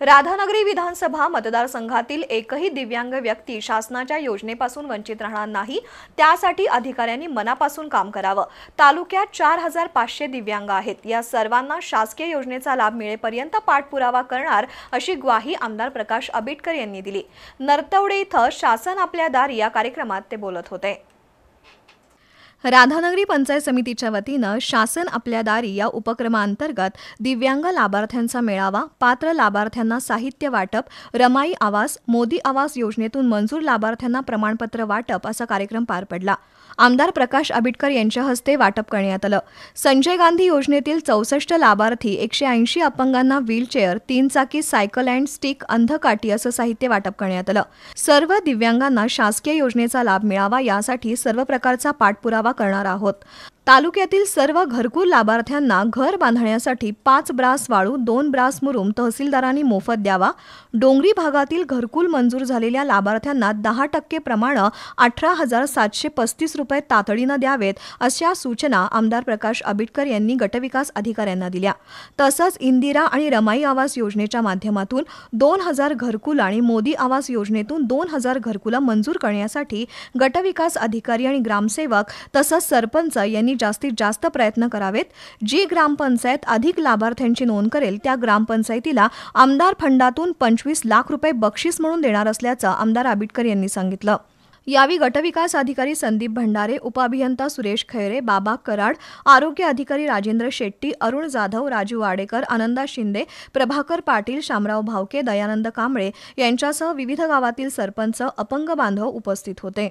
राधानगरी विधानसभा मतदारसंघातील एकही दिव्यांग व्यक्ती शासनाच्या योजनेपासून वंचित राहणार नाही त्यासाठी अधिकाऱ्यांनी मनापासून काम करावं. तालुक्यात चार हजार पाचशे दिव्यांग आहेत. या सर्वांना शासकीय योजनेचा लाभ मिळेपर्यंत पाठपुरावा करणार अशी ग्वाही आमदार प्रकाश आबिटकर यांनी दिली. नरतवडे इथं शासन आपल्या दार या कार्यक्रमात ते बोलत होते. राधानगरी पंचायत समितीच्या वतीनं शासन आपल्या दारी या उपक्रमाअंतर्गत दिव्यांग लाभार्थ्यांचा मेळावा पात्र लाभार्थ्यांना साहित्य वाटप रमाई आवास मोदी आवास योजनेतून मंजूर लाभार्थ्यांना प्रमाणपत्र वाटप असा कार्यक्रम पार पडला. आमदार प्रकाश आबिटकर यांच्या हस्ते वाटप करण्यात आलं. संजय गांधी योजनेतील चौसष्ट लाभार्थी एकशे ऐंशी अपंगांना व्हीलचेअर तीन चाकी सायकल अँड स्टिक अंधकाठी असं साहित्य वाटप करण्यात आलं. सर्व दिव्यांगांना शासकीय योजनेचा लाभ मिळावा यासाठी सर्व प्रकारचा पाठपुरावा करणार आहोत. तालुक्यातील सर्व घरकुल लाभार्थ्यांना घर बांधण्यासाठी पाच ब्रास वाळू दोन ब्रास मुरुम तहसीलदारांनी मोफत द्यावा. डोंगरी भागातील घरकुल मंजूर झालेल्या लाभार्थ्यांना दहा टक्के प्रमाण अठरा हजार सातशे पस्तीस रुपये तातडीनं द्यावेत अशा सूचना आमदार प्रकाश आबिटकर यांनी गटविकास अधिकाऱ्यांना दिल्या. तसंच इंदिरा आणि रमाई आवास योजनेच्या माध्यमातून दोन हजार घरकुल आणि मोदी आवास योजनेतून दोन हजार घरकुलं मंजूर करण्यासाठी गटविकास अधिकारी आणि ग्रामसेवक तसंच सरपंच यांनी जास्तीत जास्त प्रयत्न करावेत. जी ग्रामपंचायत अधिक लाभार्थ्यांची नोंद करेल त्या ग्रामपंचायतीला आमदार फंडातून पंचवीस लाख रुपये बक्षीस म्हणून देणार असल्याचं आमदार आबिटकर यांनी सांगितलं. यावेळी गटविकास अधिकारी संदीप भंडारे उपअभियंता सुरेश खैरे बाबा कराड आरोग्य अधिकारी राजेंद्र शेट्टी अरुण जाधव राजू वाडेकर आनंदा शिंदे प्रभाकर पाटील शामराव भावके दयानंद कांबळे यांच्यासह विविध गावातील सरपंच अपंग बांधव उपस्थित होते.